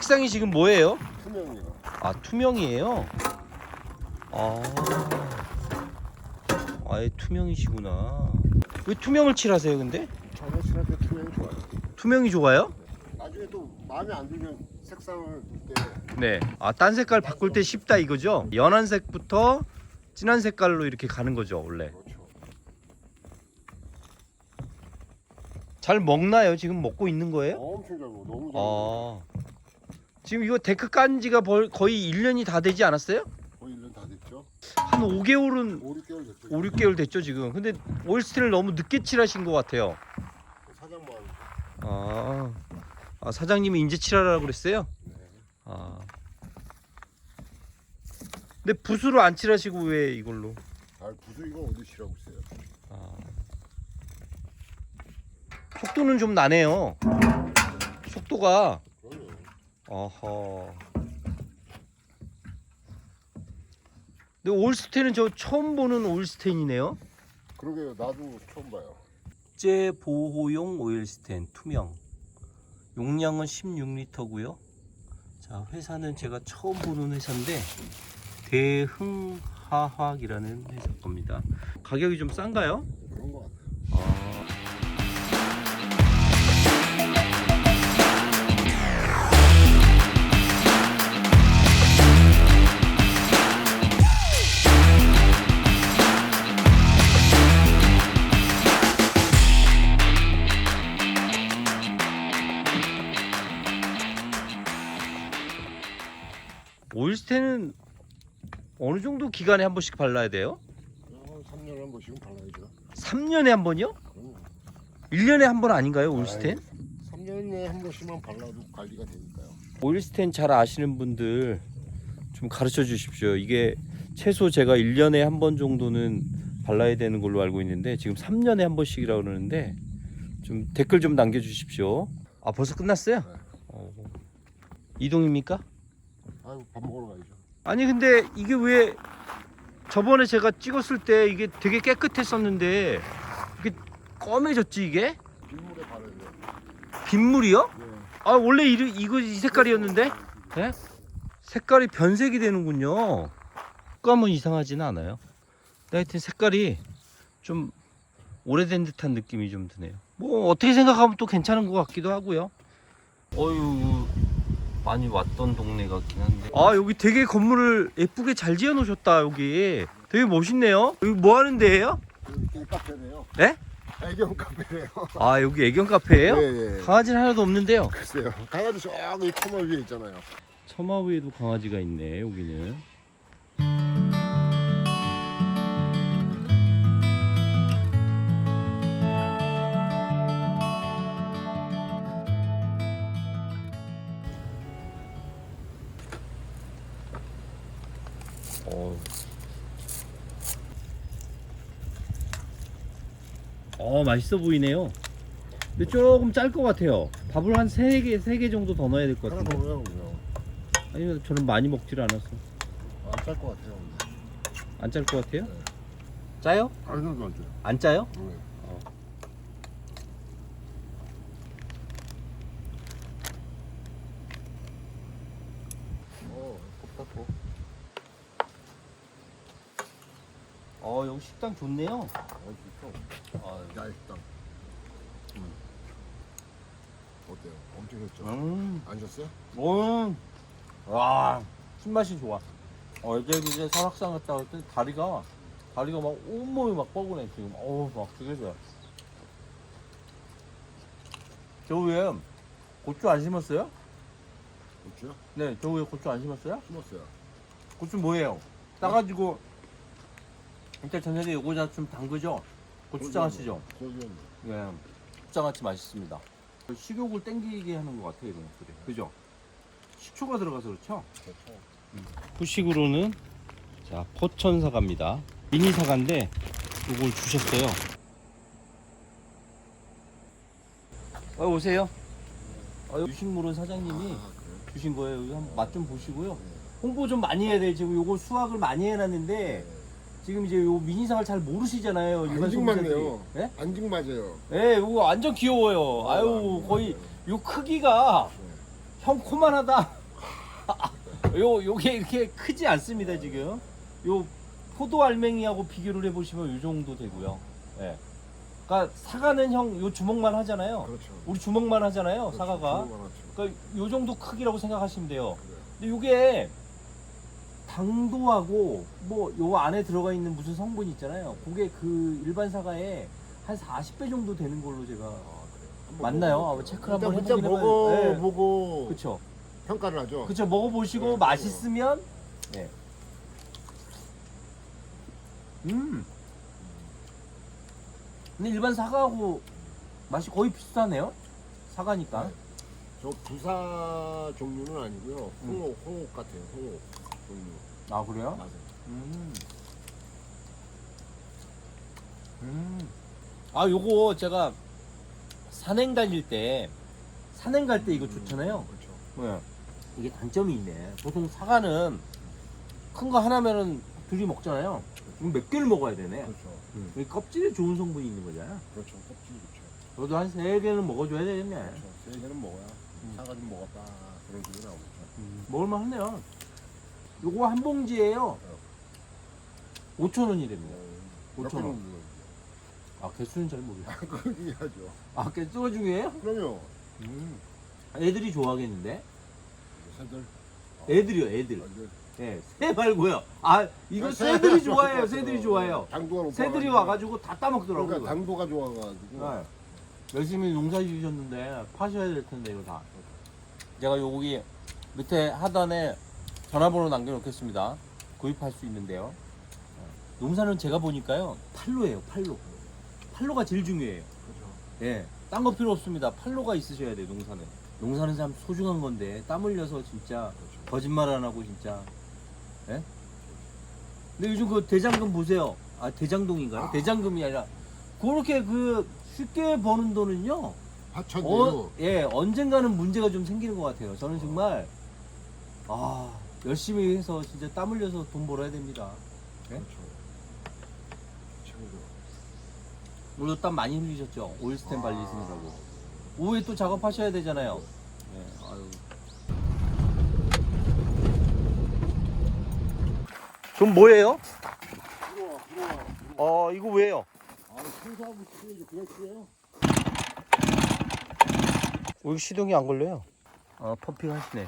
이 색상이 지금 뭐예요? 투명이요. 아 투명이에요. 아, 아예 투명이시구나. 왜 투명을 칠하세요, 근데? 저는 칠할 때 투명이 좋아요. 투명이 좋아요? 나중에 또 마음에 안 들면 색상을 때 네. 아, 딴 색깔 바꿀 때 쉽다 이거죠? 연한 색부터 진한 색깔로 이렇게 가는 거죠, 원래. 그렇죠. 잘 먹나요? 지금 먹고 있는 거예요? 엄청 잘 먹어. 너무 잘 먹어. 아. 지금 이거 데크 깐 지가 벌- 거의 1년이 다 되지 않았어요? 거의 1년 다 됐죠. 한 5개월은 5, 6개월 됐죠. 5, 6개월 됐죠, 지금. 근데 오일스텐을 너무 늦게 칠하신 것 같아요. 사장 마음. 아, 아 사장님이 인제 칠하라고 그랬어요? 네. 아. 근데 붓으로 안 칠하시고 왜 이걸로? 아, 부수 이거 어디 칠하고 있어요? 아. 속도는 좀 나네요. 속도가. 어허. 근데 올스텐은 저 처음 보는 올스텐이네요. 그러게요. 나도 처음 봐요. 국제 보호용 오일 스텐 투명. 용량은 16리터고요. 자, 회사는 제가 처음 보는 회사인데 대흥화학이라는 회사 겁니다. 가격이 좀 싼가요? 그런 거 같아요. 아. 어느 정도 기간에 한 번씩 발라야 돼요? 그냥 3년에 한 번씩은 발라야죠. 3년에 한 번이요? 그럼 1년에 한 번 아닌가요, 오일스텐? 3년에 한 번씩만 발라도 관리가 되니까요. 오일스텐 잘 아시는 분들 좀 가르쳐 주십시오. 이게 최소 제가 1년에 한 번 정도는 발라야 되는 걸로 알고 있는데 지금 3년에 한 번씩이라고 그러는데 좀 댓글 좀 남겨 주십시오. 아, 벌써 끝났어요? 네. 어. 이동입니까? 아유, 밥 먹으러 가야죠. 아니 근데 이게 왜 저번에 제가 찍었을 때 이게 되게 깨끗했었는데 이게 검해졌지 이게? 빗물에 돼요. 빗물이요? 네. 아 원래 이, 이거 이 색깔이었는데? 예? 색깔이 변색이 되는군요. 색감은 이상하지는 않아요. 하여튼 색깔이 좀 오래된 듯한 느낌이 좀 드네요. 뭐 어떻게 생각하면 또 괜찮은 것 같기도 하고요. 어유 많이 왔던 동네 같긴 한데. 아 여기 되게 건물을 예쁘게 잘 지어 놓으셨다 여기. 되게 멋있네요. 여기 뭐 하는 데예요? 여기 카페네요. 네? 애견 카페네요. 아 여기 애견 카페예요? 예, 예. 강아지는 하나도 없는데요. 글쎄요. 강아지 저기 터널 위에 있잖아요. 처마 위에도 강아지가 있네 여기는 어. 어 맛있어 보이네요. 근데 조금 짤 것 같아요. 밥을 한세개세개 정도 더 넣어야 될 것 하나 같은데. 더 넣어요. 아니면 저는 많이 먹질 않아서 안짤 것 같아요. 안 짤 것 같아요? 네. 짜요? 아니, 그건 안 짜요. 안 짜요? 네. 어, 곱다포. 어 여기 식당 좋네요. 어, 좋죠. 아, 야외 식당. 음. 어때요? 엄청 좋죠? 음, 앉았어요? 음, 와, 신맛이 좋아. 어, 어제 이제 설악산 갔다 올 때 다리가 다리가 막 온몸이 막 뻐근해 지금. 어우 막. 저 위에 고추 안 심었어요? 좋죠? 네, 저 위에 고추 안 심었어요? 심었어요. 고추 뭐예요? 따가지고 일단 저녁에 요거 좀 담그죠? 고추장아찌죠? 고기는 네, 고추장아찌 맛있습니다. 식욕을 땡기게 하는 것 같아요, 이런 것들이. 그죠? 식초가 들어가서 그렇죠? 좋죠. 후식으로는 자 포천 사과입니다. 미니 사과인데 이걸 주셨어요. 어, 오세요. 어, 유식물은 사장님이 아, 그래요? 주신 거예요. 맛 좀 보시고요. 홍보 좀 많이 해야 돼. 지금 요거 수확을 많이 해놨는데 지금 이제 요 미니 사과를 잘 모르시잖아요. 일반 안직맞네요. 소비자들이. 예? 안직 맞아요. 예, 요거 완전 귀여워요. 아유 거의 요 크기가 형 코만하다. 요 요게 이렇게 크지 않습니다 지금. 요 포도 알맹이하고 비교를 해보시면 요 정도 되고요. 예. 그러니까 사과는 형 요 주먹만 하잖아요. 그렇죠. 우리 주먹만 하잖아요. 사과가. 그러니까 요 정도 크기라고 생각하시면 돼요. 근데 요게 당도하고 뭐 요 안에 들어가 있는 무슨 성분이 있잖아요. 그게 그 일반 사과에 한 40배 정도 되는 걸로 제가 맞나요? 한번 체크를 한번 해보긴 일단 해봐요. 네. 먹어보고 그쵸. 평가를 하죠. 그쵸. 먹어보시고 네, 맛있으면 네. 음. 근데 일반 사과하고 맛이 거의 비슷하네요. 사과니까. 네. 저 부사 종류는 아니고요. 음. 홍옥, 홍옥 같아요. 홍옥 종류. 아 그래요? 맞아요. 음. 음. 아 요거 제가 산행 달릴 때 산행 갈 때 이거 좋잖아요. 그렇죠. 네. 이게 단점이 있네. 보통 사과는 큰 거 하나면은 둘이 먹잖아요. 이거 몇 개를 먹어야 되네. 그렇죠. 이 껍질에 좋은 성분이 있는 거잖아. 그렇죠. 껍질 좋죠. 저도 한 세 개는 먹어줘야 되겠네. 그렇죠. 세 개는 먹어야 음. 사과 좀 먹었다 그런 식으로 나오죠. 먹을만 하네요. 요거 한 봉지에요. 5천 원이랍니다. 몇 5천 원. 아 개수는 잘 모르겠어요. 그거 중요하죠. 아 개수가 중요해요? 그럼요. 애들이 좋아하겠는데? 새들. 애들이요, 애들. 완전 예, 새 말고요. 아, 이거 새들이 좋아해요, 새들이 좋아해요. 당도가 높아. 새들이 와가지고 다 따먹더라고요. 그러니까 당도가 좋아가지고. 네. 열심히 농사 지으셨는데 파셔야 될 텐데 이거 다. 제가 여기 밑에 하단에 전화번호 남겨놓겠습니다. 구입할 수 있는데요. 농사는 제가 보니까요 팔로예요, 팔로. 팔로가 제일 중요해요. 그렇죠. 예, 딴 거 필요 없습니다. 팔로가 있으셔야 돼요, 농사는. 농사는 참 소중한 건데 땀 흘려서 진짜 그렇죠. 거짓말 안 하고 진짜. 예? 근데 요즘 그 대장금 보세요. 아 대장동인가요? 아. 대장금이 아니라 그렇게 그 쉽게 버는 돈은요. 하천대요. 어, 예, 언젠가는 문제가 좀 생기는 것 같아요. 저는 정말 아 열심히 해서 진짜 땀 흘려서 돈 벌어야 됩니다. 그렇죠. 최고죠. 오늘도 땀 많이 흘리셨죠? 오일스텐 발리시느라고. 오후에 또 작업하셔야 되잖아요. 예, 아유. 그럼 뭐예요? 들어와, 들어와. 어, 이거 왜요? 아, 청소하고 치야지 그냥 치요. 왜 시동이 안 걸려요? 어, 펌핑 하시네.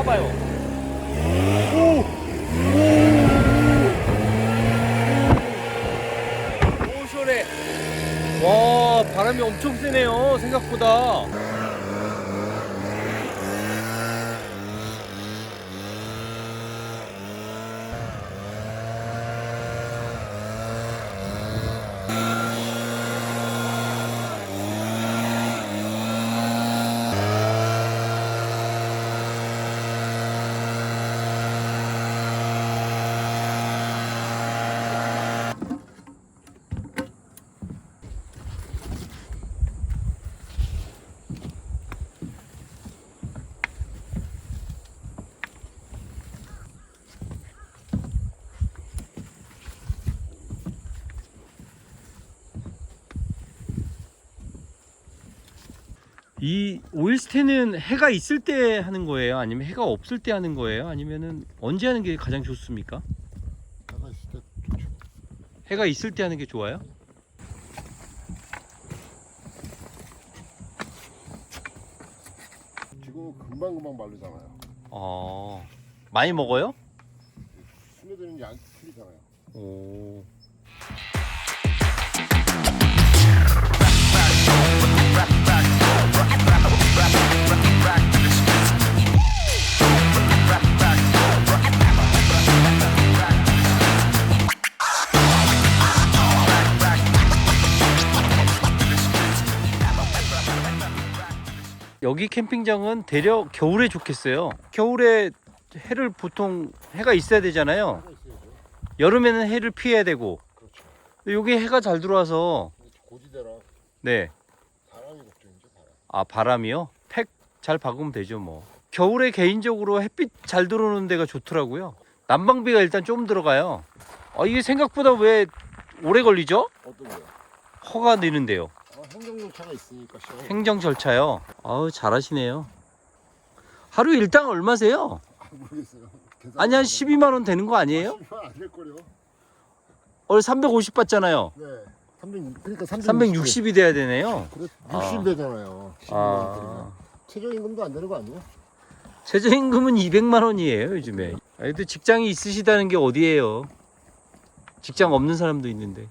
봐봐요. 오! 오 시원해 와 바람이 엄청 세네요 생각보다 이 오일스텐은 해가 있을 때 하는 거예요 아니면 해가 없을 때 하는 거예요 아니면은 언제 하는 게 가장 좋습니까 내가 있을 때 좋죠. 해가 있을 때 하는 게 좋아요 지금 금방 금방 마르잖아요. 어 많이 먹어요 스며드는 양이 틀리잖아요. 오 여기 캠핑장은 대려 겨울에 좋겠어요. 겨울에 해를 보통 해가 있어야 되잖아요. 여름에는 해를 피해야 되고. 그렇죠. 여기 해가 잘 들어와서 고지대라 네. 바람이 걱정이죠 바람. 아 바람이요? 팩 잘 박으면 되죠 뭐. 겨울에 개인적으로 햇빛 잘 들어오는 데가 좋더라고요. 난방비가 일단 좀 들어가요. 아 이게 생각보다 왜 오래 걸리죠? 어떤 게? 허가 내는데요. 아, 행정조차가 있으니까 시험. 행정 절차요. 아우 잘하시네요. 하루 일당 얼마세요? 아, 모르겠어요. 계산 아니 한안 12만 원 되는 거 아니에요? 안될 거요. 원래 350 받잖아요. 네. 300 그러니까 360이 돼야 되네요. 그래 아. 60 되잖아요. 12만 아. 최저임금도 안 되는 거 아니에요? 최저임금은 200만 원이에요 요즘에. 아, 그래도 직장이 있으시다는 게 어디예요? 직장 없는 사람도 있는데.